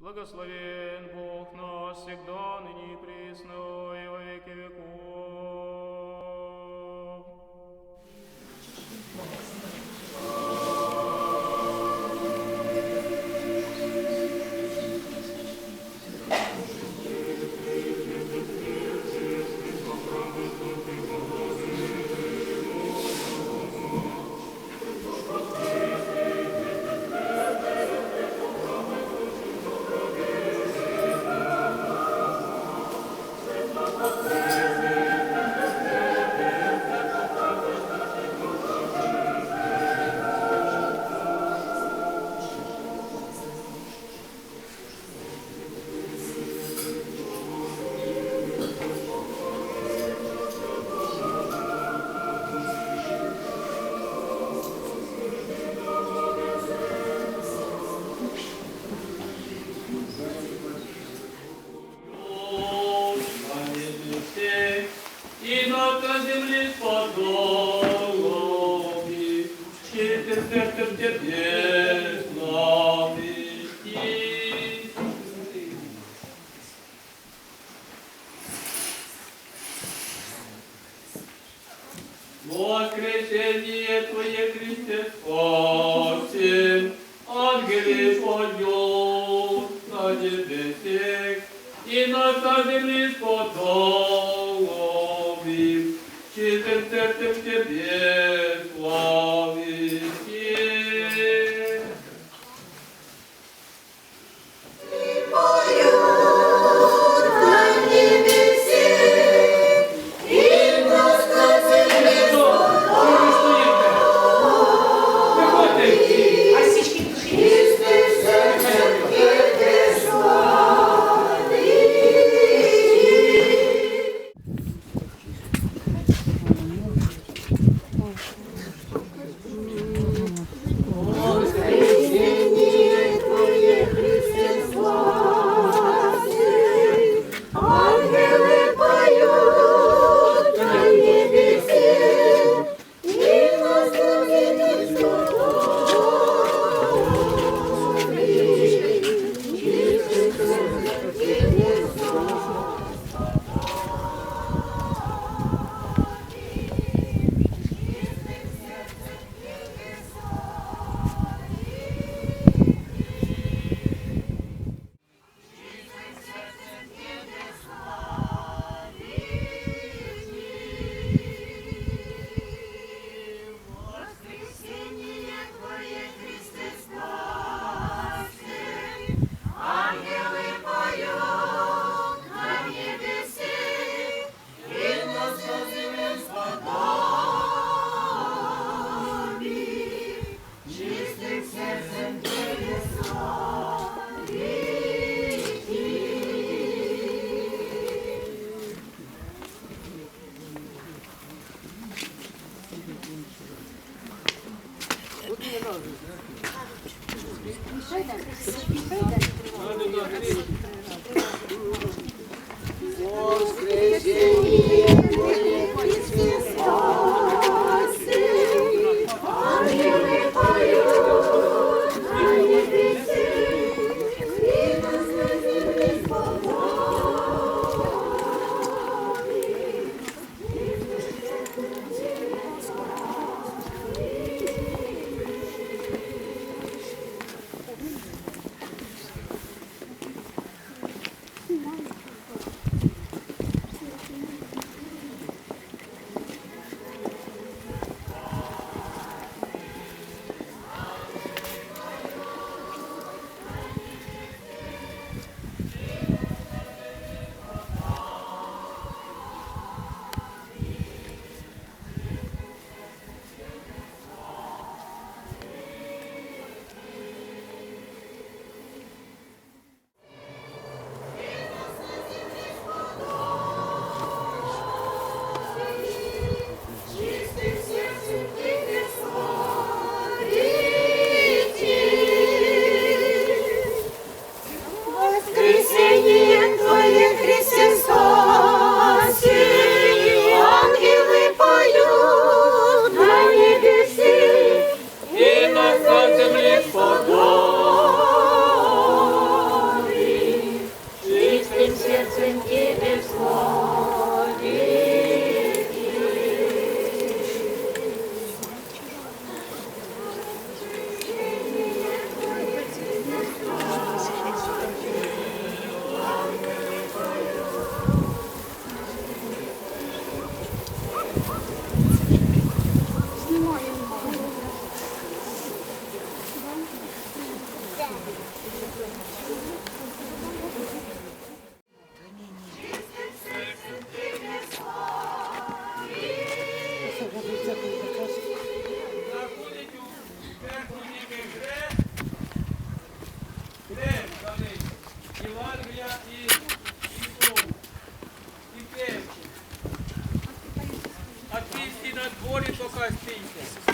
Благословен Бог нас всегда, ныне и пресно, и во веки веков. И на земле подобии, чистым сердцем тебе славить. Воскресение Твое, Христе, спасен, ангелы поют на небесе, и на земле și te, te, te, te, te, Aqui, se nós for e tocar as pintas.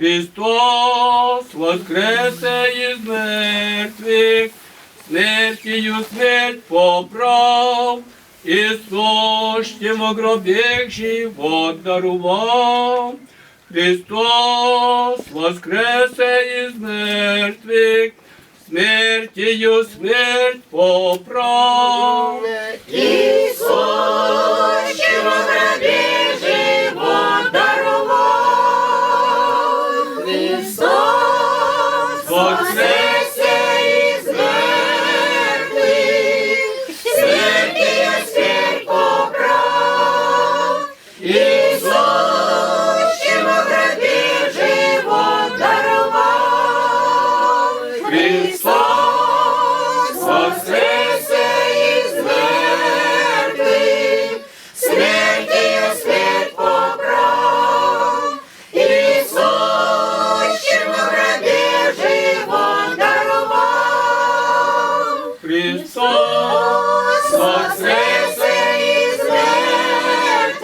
Христос воскресе із мертвих, смертію смерть поправ, і сущим у гробіх живот дарував. Христос воскресе із мертвих, смертію смерть поправ. Ісус, Христос воскресе із мертвих,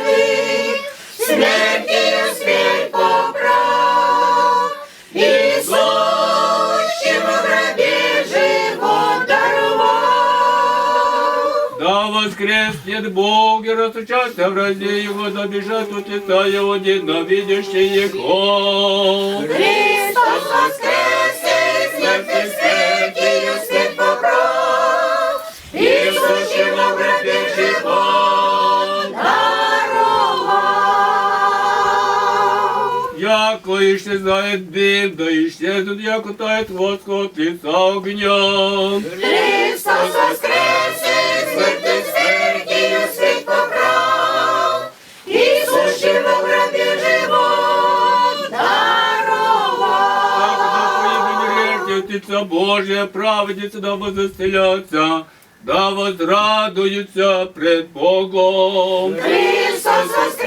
смертію смерть поправ. Ісус, що в гробі живот дарував. Да воскреснет Бог и растучатся в разе Его, да бежат лица Его ненавидящие Его. Христос воскресе Яко исчезает дым, да исчезнут, яко тает воск от лица огня. Христос воскресе із мертвих смертію смерть поправ. Ісус, що в гробі живот дарував. Так Птица Божья, праведница да возостелятся, да возрадуются пред Богом. Христос воскресе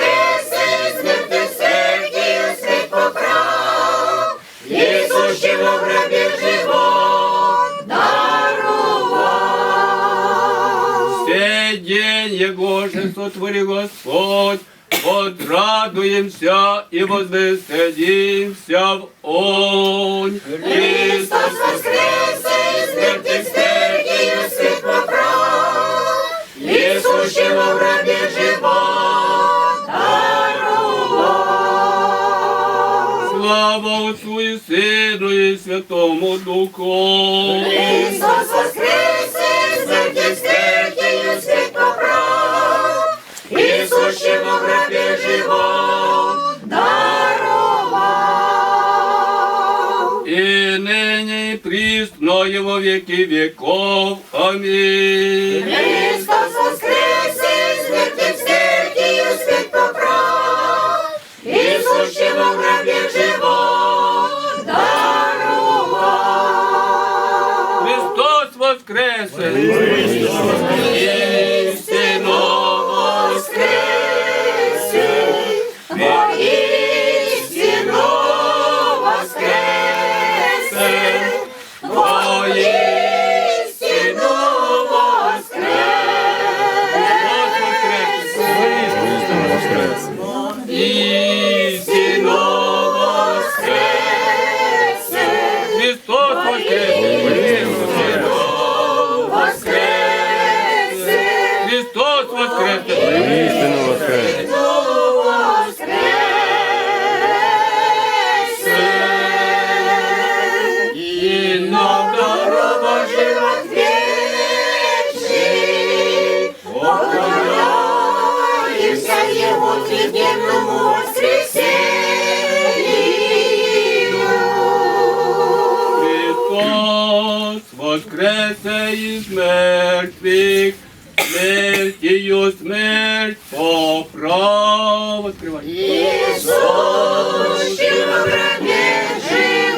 Ісус, що в гробі живот дарував. Сей день Его же сотвори Господь, возрадуемся и возвеселимся в Он. Христос воскресе із мертвих смертію смерть поправ. Ісус, що в гробі живот Слава Отцу и Сыну и Святому Духу. Христос воскресе із мертвих смертію смерть поправ. Ісус, що в гробі живот дарував. И ныне и присно и во веки веков. Аминь. Що в гробі живот дарував. Христос воскресе! Істину воскрес! воскресе. И нам дорога Живот вечный, поклоняемся Его тridенному воскресению. Христос воскресе из мертвых, смертью смерть поправ. Открывай. Ісус, що в гробі живот